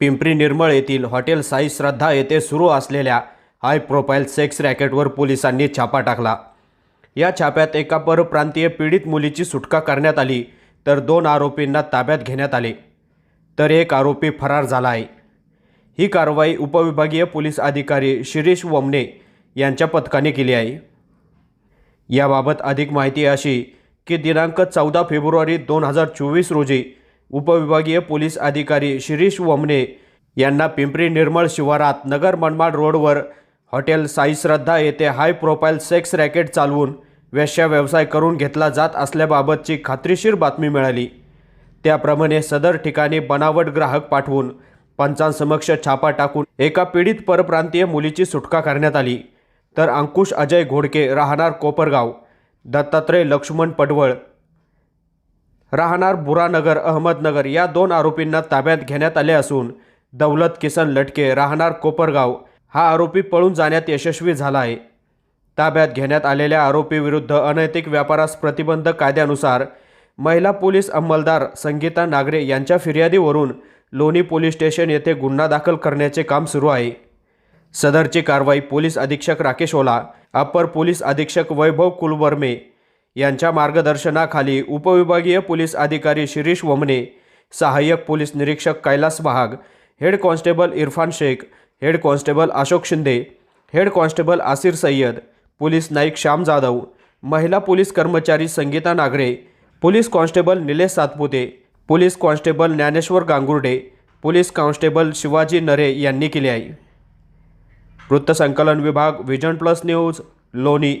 पिंपरी निर्मळ येथील हॉटेल साई श्रद्धा येथे सुरू असलेल्या हाय प्रोफाईल सेक्स रॅकेटवर पोलिसांनी छापा टाकला. या छाप्यात एका परप्रांतीय पीडित मुलीची सुटका करण्यात आली तर दोन आरोपींना ताब्यात घेण्यात आले तर एक आरोपी फरार झाला आहे. ही कारवाई उपविभागीय पोलीस अधिकारी शिरीष वमने यांच्या पथकाने केली आहे. याबाबत अधिक माहिती अशी की दिनांक चौदा फेब्रुवारी दोन हजार चोवीस रोजी उपविभागीय पोलीस अधिकारी शिरीष वमने यांना पिंपरी निर्मळ शिवारात नगर मनमाड रोडवर हॉटेल साई श्रद्धा येथे हाय प्रोफाईल सेक्स रॅकेट चालवून वेश्या व्यवसाय करून घेतला जात असल्याबाबतची खात्रीशीर बातमी मिळाली. त्याप्रमाणे सदर ठिकाणी बनावट ग्राहक पाठवून पंचांसमक्ष छापा टाकून एका पीडित परप्रांतीय मुलीची सुटका करण्यात आली. तर अंकुश अजय घोडके राहणार कोपरगाव. दत्तात्रय लक्ष्मण पडवळ राहणार बुरानगर अहमदनगर या दोन आरोपींना ताब्यात घेण्यात आले असून दौलत किसन लटके राहणार कोपरगाव हा आरोपी पळून जाण्यात यशस्वी झाला आहे. ताब्यात घेण्यात आलेल्या आरोपीविरुद्ध अनैतिक व्यापारास प्रतिबंध कायद्यानुसार महिला पोलीस अंमलदार संगीता नागरे यांच्या फिर्यादीवरून लोणी पोलीस स्टेशन येथे गुन्हा दाखल करण्याचे काम सुरू आहे. सदरची कारवाई पोलीस अधीक्षक राकेश ओला अप्पर पोलीस अधीक्षक वैभव कुलवर्मे यांच्या मार्गदर्शनाखाली उपविभागीय पोलीस अधिकारी शिरीष वमने सहाय्यक पोलीस निरीक्षक Kailas Mahag head constable Irfan Shaikh head constable Ashok Shinde head constable Asir Sayyad police naik Shyam Jadhav महिला पोलीस कर्मचारी Sangeeta Nagre police constable Nilesh Satpute police constable Dnyaneshwar Gangurde police constable Shivaji Nare यांनी केले आहे. वृत्तसंकलन विभाग vision plus news लोणी.